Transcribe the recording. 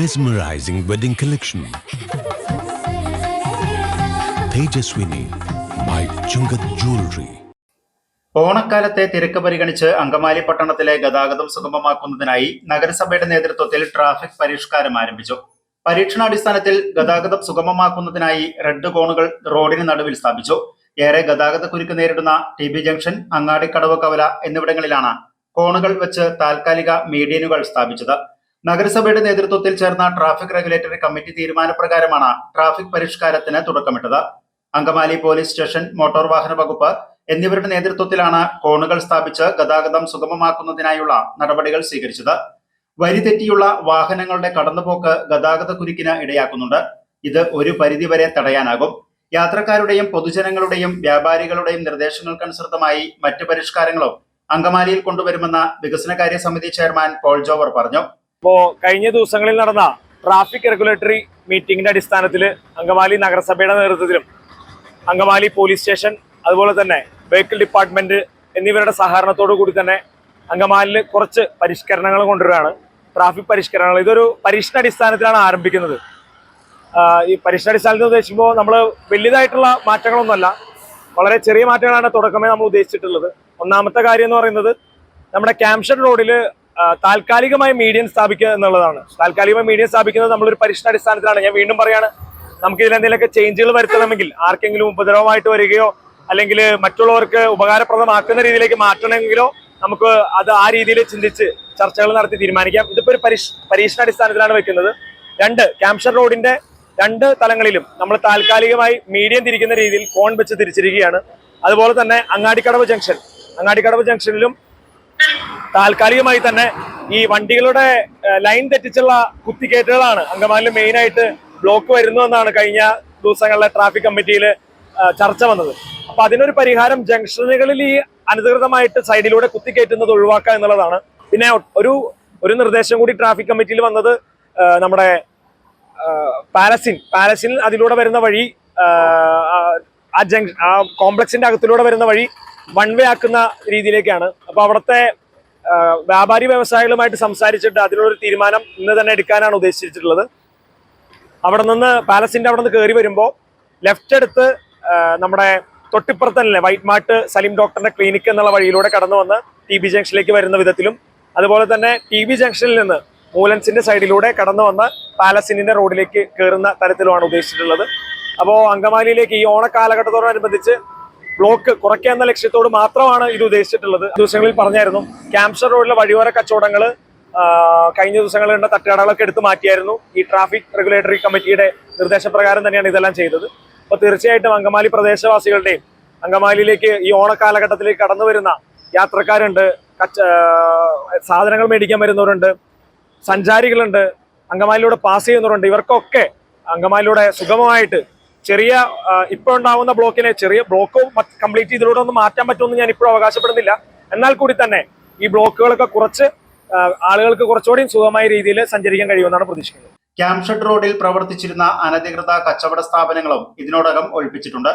mesmerizing wedding collection Tejaswini by Chungath jewellery ഓണക്കാലത്തെ തിരക്ക് പരിഗണിച്ച് അങ്കമാലി പട്ടണത്തിലെ ഗതാഗതം സുഗമമാക്കുന്നതിനായി നഗരസഭയുടെ നേതൃത്വത്തിൽ ട്രാഫിക് പരിഷ്കാരം ആരംഭിച്ചു. പരീക്ഷണാടിസ്ഥാനത്തിൽ ഗതാഗതം സുഗമമാക്കുന്നതിനായി റെഡ് കോണുകൾ റോഡിന് നടുവിൽ സ്ഥാപിച്ചു. ഏറെ ഗതാഗത കുരുക്ക് നേരിടുന്ന ടി ബി ജംഗ്ഷൻ അങ്ങാടിക്കടവ് കവല എന്നിവിടങ്ങളിലാണ് കോണുകൾ വെച്ച് താൽക്കാലിക മീഡിയനുകൾ സ്ഥാപിച്ചത്. നഗരസഭയുടെ നേതൃത്വത്തിൽ ചേർന്ന ട്രാഫിക് റെഗുലേറ്ററി കമ്മിറ്റി തീരുമാനപ്രകാരമാണ് ട്രാഫിക് പരിഷ്കാരത്തിന് തുടക്കമിട്ടത്. അങ്കമാലി പോലീസ് സ്റ്റേഷൻ മോട്ടോർ വാഹന വകുപ്പ് എന്നിവരുടെ നേതൃത്വത്തിലാണ് കോണുകൾ സ്ഥാപിച്ച് ഗതാഗതം സുഗമമാക്കുന്നതിനായുള്ള നടപടികൾ സ്വീകരിച്ചത്. വരി തെറ്റിയുള്ള വാഹനങ്ങളുടെ കടന്നുപോക്ക് ഗതാഗത കുരുക്കിന് ഇടയാക്കുന്നുണ്ട്. ഇത് ഒരു പരിധിവരെ തടയാനാകും. യാത്രക്കാരുടെയും പൊതുജനങ്ങളുടെയും വ്യാപാരികളുടെയും നിർദ്ദേശങ്ങൾക്കനുസൃതമായി മറ്റ് പരിഷ്കാരങ്ങളും അങ്കമാലിയിൽ കൊണ്ടുവരുമെന്ന് വികസനകാര്യ സമിതി ചെയർമാൻ പോൾ ജോവർ പറഞ്ഞു. ഇപ്പോ കഴിഞ്ഞ ദിവസങ്ങളിൽ നടന്ന ട്രാഫിക് റെഗുലേറ്ററി മീറ്റിംഗിന്റെ അടിസ്ഥാനത്തിൽ അങ്കമാലി നഗരസഭയുടെ നേതൃത്വത്തിലും അങ്കമാലി പോലീസ് സ്റ്റേഷൻ അതുപോലെ തന്നെ വെഹിക്കിൾ ഡിപ്പാർട്ട്മെന്റ് എന്നിവരുടെ സഹകരണത്തോടു കൂടി തന്നെ അങ്കമാലിൽ കുറച്ച് പരിഷ്കരണങ്ങൾ കൊണ്ടുവരികയാണ്. ട്രാഫിക് പരിഷ്കരണങ്ങൾ. ഇതൊരു പരീക്ഷണാടിസ്ഥാനത്തിലാണ് ആരംഭിക്കുന്നത്. ഈ പരീക്ഷണാടിസ്ഥാനത്തിൽ ഉദ്ദേശിക്കുമ്പോൾ നമ്മൾ വലിയതായിട്ടുള്ള മാറ്റങ്ങളൊന്നുമല്ല. വളരെ ചെറിയ മാറ്റങ്ങളാണ് തുടക്കമേ നമ്മൾ ഉദ്ദേശിച്ചിട്ടുള്ളത്. ഒന്നാമത്തെ കാര്യം എന്ന് പറയുന്നത് നമ്മുടെ ക്യാംഷർ റോഡിൽ താൽക്കാലികമായി മീഡിയം സ്ഥാപിക്കുക എന്നുള്ളതാണ്. താൽക്കാലികമായി മീഡിയം സ്ഥാപിക്കുന്നത് നമ്മളൊരു പരീക്ഷണാടിസ്ഥാനത്തിലാണ് ഞാൻ വീണ്ടും പറയാണ് നമുക്ക് ഇതിൽ എന്തെങ്കിലുമൊക്കെ ചേഞ്ചുകൾ വരുത്തണമെങ്കിൽ ആർക്കെങ്കിലും ഉപദ്രവമായിട്ട് വരികയോ അല്ലെങ്കിൽ മറ്റുള്ളവർക്ക് ഉപകാരപ്രദമാക്കുന്ന രീതിയിലേക്ക് മാറ്റണമെങ്കിലോ നമുക്ക് അത് ആ രീതിയിൽ ചിന്തിച്ച് ചർച്ചകൾ നടത്തി തീരുമാനിക്കാം. ഇതിപ്പോൾ ഒരു പരീക്ഷ പരീക്ഷണാടിസ്ഥാനത്തിലാണ് വെക്കുന്നത്. രണ്ട് ക്യാംഷർ റോഡിന്റെ രണ്ട് തലങ്ങളിലും നമ്മൾ താൽക്കാലികമായി മീഡിയം തിരിക്കുന്ന രീതിയിൽ കോൺ വെച്ച് തിരിച്ചിരിക്കുകയാണ്. അതുപോലെ തന്നെ അങ്ങാടിക്കടവ് ജംഗ്ഷൻ. അങ്ങാടിക്കടവ് ജംഗ്ഷനിലും താൽക്കാലികമായി തന്നെ ഈ വണ്ടികളുടെ ലൈൻ തെറ്റിച്ചുള്ള കുത്തിക്കേറ്റുകളാണ് അങ്കമാലിൽ മെയിൻ ആയിട്ട് ബ്ലോക്ക് വരുന്നു എന്നാണ് കഴിഞ്ഞ ദിവസങ്ങളിലെ ട്രാഫിക് കമ്മിറ്റിയിൽ ചർച്ച വന്നത്. അപ്പൊ അതിനൊരു പരിഹാരം ജംഗ്ഷനുകളിൽ ഈ അനധികൃതമായിട്ട് സൈഡിലൂടെ കുത്തിക്കയറ്റുന്നത് ഒഴിവാക്കുക എന്നുള്ളതാണ്. പിന്നെ ഒരു ഒരു നിർദ്ദേശം കൂടി ട്രാഫിക് കമ്മിറ്റിയിൽ വന്നത് നമ്മുടെ പാലസിൻ. പാലസിൻ അതിലൂടെ വരുന്ന വഴി ആ- ജംഗ് ആ കോംപ്ലക്സിന്റെ അകത്തിലൂടെ വരുന്ന വഴി വൺ വേ ആക്കുന്ന രീതിയിലേക്കാണ്. അപ്പൊ അവിടുത്തെ വ്യാപാരി വ്യവസായികളുമായിട്ട് സംസാരിച്ചിട്ട് അതിനുള്ളൊരു തീരുമാനം ഇന്ന് തന്നെ എടുക്കാനാണ് ഉദ്ദേശിച്ചിട്ടുള്ളത്. അവിടെ നിന്ന് പാലസിന്റെ അവിടെ നിന്ന് കയറി വരുമ്പോൾ ലെഫ്റ്റ് എടുത്ത് നമ്മുടെ തൊട്ടിപ്പുറത്തല്ലേ വൈറ്റ് മാർട്ട് സലീം ഡോക്ടറിന്റെ ക്ലിനിക് എന്നുള്ള വഴിയിലൂടെ കടന്നു വന്ന് ടി ബി ജംഗ്ഷനിലേക്ക് വരുന്ന വിധത്തിലും അതുപോലെ തന്നെ ടി ബി ജംഗ്ഷനിൽ നിന്ന് മൂലൻസിന്റെ സൈഡിലൂടെ കടന്നു വന്ന് പാലസിനിന്റെ റോഡിലേക്ക് കയറുന്ന തരത്തിലുമാണ് ഉദ്ദേശിച്ചിട്ടുള്ളത്. അപ്പോൾ അങ്കമാലിയിലേക്ക് ഈ ഓണക്കാലഘട്ടത്തോടനുബന്ധിച്ച് ബ്ലോക്ക് കുറയ്ക്കുക എന്ന ലക്ഷ്യത്തോട് മാത്രമാണ് ഇത് ഉദ്ദേശിച്ചിട്ടുള്ളത്. ദിവസങ്ങളിൽ പറഞ്ഞായിരുന്നു ക്യാംസർ റോഡിലെ വഴിയോര കച്ചവടങ്ങൾ കഴിഞ്ഞ ദിവസങ്ങളിൽ കണ്ട തട്ടുകടകളൊക്കെ എടുത്തു മാറ്റിയായിരുന്നു. ഈ ട്രാഫിക് റെഗുലേറ്ററി കമ്മിറ്റിയുടെ നിർദ്ദേശപ്രകാരം തന്നെയാണ് ഇതെല്ലാം ചെയ്തത്. അപ്പോൾ തീർച്ചയായിട്ടും അങ്കമാലി പ്രദേശവാസികളുടെയും അങ്കമാലിയിലേക്ക് ഈ ഓണക്കാലഘട്ടത്തിലേക്ക് കടന്നു വരുന്ന യാത്രക്കാരുണ്ട് കച്ച സാധനങ്ങൾ മേടിക്കാൻ വരുന്നവരുണ്ട് സഞ്ചാരികളുണ്ട് അങ്കമാലിയിലൂടെ പാസ് ചെയ്യുന്നവരുണ്ട്. ഇവർക്കൊക്കെ അങ്കമാലിയിലൂടെ സുഗമമായിട്ട് ചെറിയ ഇപ്പോൾ ഉണ്ടാവുന്ന ബ്ലോക്കിനെ ചെറിയ ബ്ലോക്ക് കംപ്ലീറ്റ് ഇതിലൂടെ ഒന്ന് മാറ്റാൻ പറ്റുമെന്ന് ഞാൻ ഇപ്പോഴും അവകാശപ്പെടുന്നില്ല. എന്നാൽ കൂടി തന്നെ ഈ ബ്ലോക്കുകളൊക്കെ കുറച്ച് ആളുകൾക്ക് കുറച്ചുകൂടി സുഖമായ രീതിയിൽ സഞ്ചരിക്കാൻ കഴിയുമെന്നാണ് പ്രതീക്ഷിക്കുന്നത്. ക്യാംഷഡ് റോഡിൽ പ്രവർത്തിച്ചിരുന്ന അനധികൃത കച്ചവട സ്ഥാപനങ്ങളും ഇതിനോടകം ഒഴിപ്പിച്ചിട്ടുണ്ട്.